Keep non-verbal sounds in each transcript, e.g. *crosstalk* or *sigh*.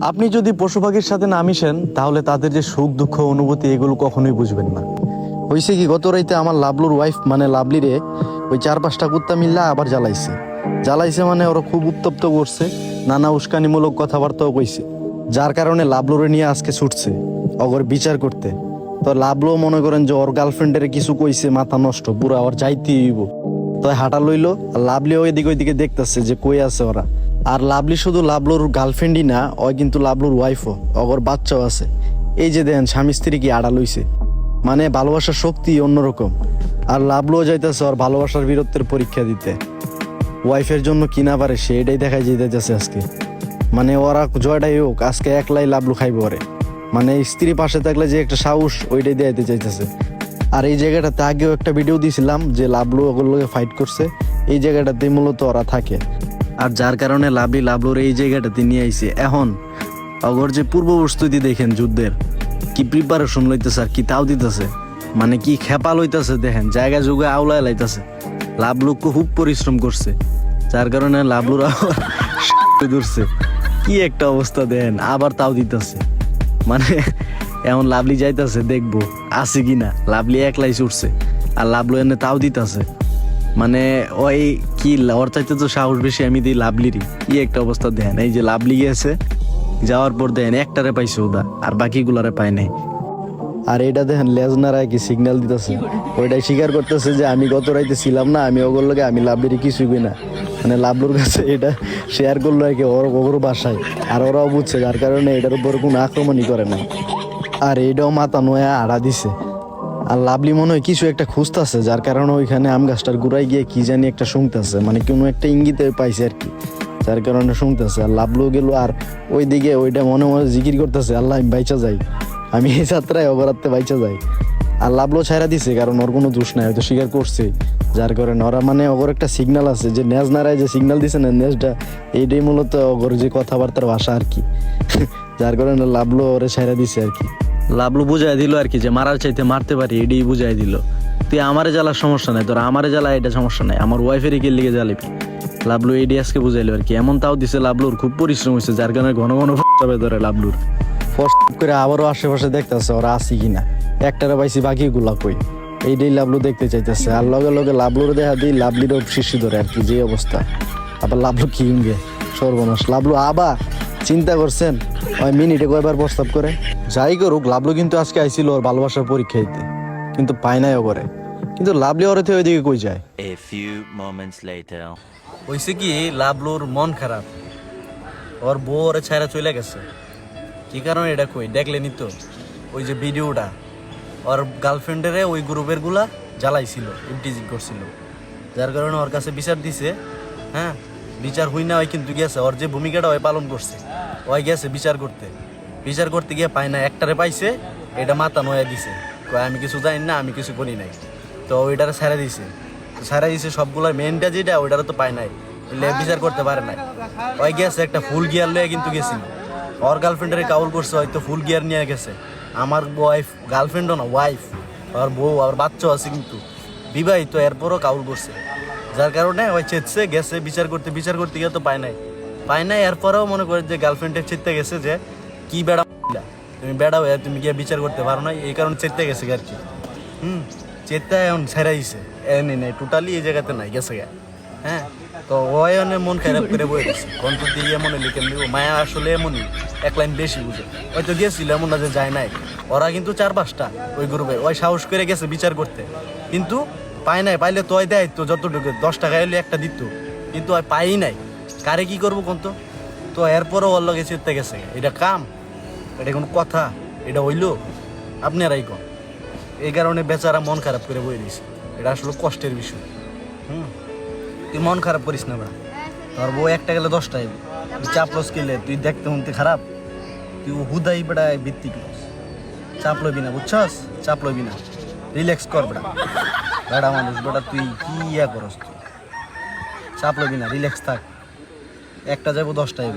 আপনি যদি পশু পাখির সাথে না মিশেন, তাহলে তাদের যে সুখ, দুঃখ, অনুভূতি, এগুলো কখনোই বুঝবেন না। হয়েছে কি, গত রাইতে আমার লাভলুর ওয়াইফ মানে লাভলি রে ওই চার পাঁচটা কুত্তা মিল্লা আবার জ্বালাইছে। জ্বালাইছে মানে ওরা খুব উত্তপ্ত করছে, নানা উস্কানিমূলক কথাবার্তাও কইছে। যার কারণে লাভলুরে নিয়ে আজকে ছুটছে, অগর বিচার করতে। তো লাভলো মনে করেন যে ওর গার্লফ্রেন্ডের কিছু কইছে, মাথা নষ্ট, পুরা ওর যাইতে হইব। তো হাঁটা লইলো, আর লাভলি ওইদিকে ওইদিকে দেখতেছে যে কই আছে ওরা। আর লাভলি শুধু লাভলোর গার্লফ্রেন্ডই না, ওই কিন্তু লাভলোর ওয়াইফও অগর বাচ্চাও আছে। এই যে দেন, স্বামী স্ত্রী কি আড়া লইছে মানে ভালোবাসার শক্তি অন্যরকম। আর লাভলুও যাইতেছে ওর ভালোবাসার বীরত্বের পরীক্ষা দিতে। ওয়াইফের জন্য কি না পারে, সে এটাই দেখাই যেতেছে আজকে। মানে ওরা জয়টাই হোক, আজকে একলাই লাভলু খাইব ওরে। মানে স্ত্রী পাশে থাকলে যে একটা সাহস, ওইটাই দেখাইতে চাইতেছে আর এই জায়গাটাতে আগেও একটা ভিডিও দিয়েছিলাম যে লাভলু ওগুলোকে ফাইট করছে। এই জায়গাটাতে মূলত ওরা থাকে। আর যার কারণে লাভলি লাভলুর এই জায়গাটাতে নিয়ে আইছে। এখন, অগর যে পূর্ব প্রস্তুতি দেখেন যুদ্ধের, কি প্রিপারেশন লইতেছে আর কি তাও দিতেছে? মানে কি খেপা লইতেছে দেখেন, জায়গা যুগে আউলায় লাইতেছে। লাভলু খুব পরিশ্রম করছে। যার কারণে লাভলুর *laughs* ধরছে। কি একটা অবস্থা দেন আবার তাও দিতেছে। মানে এমন লাভলি যাইতাছে, দেখব, আছে কিনা? লাভলি একলাই ছুটছে, আর লাভলু এনে তাও দিতেছে। মানে ওই কি ওর চাইতে তো সাহস বেশি, আমি দিই লাভলিরই কি একটা অবস্থা দেন, এই যে লাভলি গেছে যাওয়ার পর দেন, একটারে পাইছে ওদা, আর বাকিগুলারে পায় নাই। আর এটা দেখেন লেজনারায় কি সিগন্যাল দিতেছে। ওইটাই স্বীকার করতেছে যে আমি গত রাইতে ছিলাম না, আমি ওগুলো আমি লাভলির কিছুই না। মানে লাভলুর কাছে এটা শেয়ার করল আর কি, ওর ওর বাসায়। আর ওরাও বুঝছে, যার কারণে এটার উপর কোনো আক্রমণই করে না আর এটাও মাথা নয়া আড়া দিছে। আর লাভলি মনে হয় কিছু একটা খুঁজতেছে, যার কারণে ওইখানে আম গাছটার গুড়ায় গিয়ে কি জানি একটা শুনতেছে মানে কোনো একটা ইঙ্গিতে পাইছে আর কি, যার কারণে শুনতেছে। আর লাভলু গেল আর ওই দিকে ওইটা মনে মনে জিকির করতেছে, আল্লাহ, আমি বাইচা যাই, আমি এই যাত্রায় অবরাত্তে বাইচা যাই। আর লাভলো ছাইরা দিছে, কারণ ওর কোনো দোষ নাই, হয়তো স্বীকার করছে, যার কারণে ওরা মানে ওর একটা সিগনাল আছে যে নেজ নারায় যে সিগনাল দিছে না, নেজটা এইটাই মূলত ওর যে কথাবার্তার ভাষা আর কি, যার কারণে লাভলো ওরে ছাইরা দিছে আর কি। লাভলু বুঝাই দিল আর কি যে মারার চাইতে মারতে পারি এটাই বুঝাই দিল। তুই আমারে জ্বালার সমস্যা নাই, তোর আমারে জ্বালা এটা সমস্যা নাই, আমার ওয়াইফের কে লিগে জ্বালিবি। লাবলু এডি আজকে বুঝাইলো আর কি, এমন তাও দিছে লাবলুর, খুব পরিশ্রম হয়েছে যার কারণে ঘন ঘন যাবে ধরে লাবলুর। ফস্ট করে আবারও আশেপাশে দেখতেছে, ওরা আসি কিনা। একটারে পাইছি বাকিগুলা কই। এইটাই লাবলু দেখতে চাইতেছে, আর লগে লগে লাবলুর দেখা দিই লাভলিরও শিশু ধরে আর কি, যে অবস্থা। আবার লাবলু কি ইঙ্গে সর্বনাশ। লাবলু আবার চিন্তা করছেন, ওই মিনিটে কয়বার প্রস্তাব করে? যাই করুক লাভলু কিন্তু আজকে আইছিল ওর ভালোবাসার পরীক্ষা দিতে। কিন্তু পায় নাই ও করে কিন্তু লাভলি ওর থেকে ওইদিকে কই যায়? Later. হয়েছে কি লাভলুর মন খারাপ। ওর বউ ওরে ছাইরা চলে গেছে। কি কারণে এটা কই? দেখলেনি তো? ওই যে ভিডিওটা। ওর গার্লফ্রেন্ডেরে ওই গ্রুপেরগুলা জ্বালাইছিল ইমটিজিং করছিল। যার কারণে ওর কাছে বিচার দিছে হ্যাঁ? বিচার হই না ওই কিন্তু গেছে ওর যে ভূমিকাটা ওই পালন করছে ওই গেছে বিচার করতে। বিচার করতে গিয়ে পায় না, একটারে পাইছে, এটা মাথা নয়া দিছে। কয়, আমি কিছু জানি না, আমি কিছু করি নাই। তো ওইটারে ছেড়ে দিছে। ছেড়ে দিছে সবগুলোর মেনটা যেটা, ওইটারে তো পায় নাই। বিচার করতে পারে নাই। ওই গেছে একটা ফুল গিয়ার লয়ে কিন্তু গেছিল। ওর গার্লফ্রেন্ডের কাউল করছে, হয়তো ফুল গিয়ার নিয়ে গেছে। আমার ওয়াইফ গার্লফ্রেন্ডও না ওয়াইফ আর বউ আর বাচ্চাও আছে কিন্তু। বিবাহিত, এরপরও কাউল করছে। যার কারণে ওই চেতছে গেছে, বিচার করতে বিচার করতে গিয়ে তো পায় নাই। পায় নাই, এরপরেও মনে করে যে গার্লফ্রেন্ডের চেতে গেছে যে কি বেড়া তুমি বেড়া হয়ে তুমি গিয়ে বিচার করতে পারো না, এই কারণে চেতে গেছে আর কি। হুম, চেতা এখন ছেড়া দিছে। এনে নাই টোটালি এই জায়গাতে নাই, গেছে হ্যাঁ তো ওই অনেক মন খারাপ করে বই দিছে কণ্ঠ দিয়ে এমনই লিখে দিব মায়া আসলে এমনই, এক লাইন বেশি বুঝে। হয়তো গিয়েছিল এমন না যে যায় নাই। ওরা কিন্তু চার পাঁচটা ওই গ্রুপে ওই সাহস করে গেছে বিচার করতে। কিন্তু পায় নাই, পাইলে তো ওই দেয় তো যতটুকু। দশ টাকা এলে একটা দিত। কিন্তু ওই পাই নাই। কারে কি করব কোন তো? তো এরপরও ওর লগে চেতে গেছে। এটা কাম, এটা কোনো কথা, এটা হইল আপনারাই কন। এই কারণে বেচারা মন খারাপ করে বই দিছে। এটা আসলে কষ্টের বিষয়। হুম? তুই মন খারাপ করিস না বড়া তোর বউ একটা গেলে দশটা তুই চাপ লস গেলে তুই দেখতে শুনতে খারাপ। তুই হুদাই বেড়া ভিত্তিক লস চাপ লবি না, বুঝছস? চাপ লবি না। রিল্যাক্স কর, বেড়া। বেড়া মানুষ, বেড়া, তুই কি ইয়া করস তুই? চাপ লবি না, রিল্যাক্স থাক। একটা যাব দশটা যাব।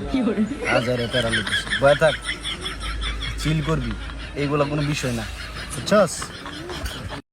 হাজারে প্যারালিটিস বয়ে বয়া থাক চিল করবি এইগুলো কোনো বিষয় না। বুঝছস?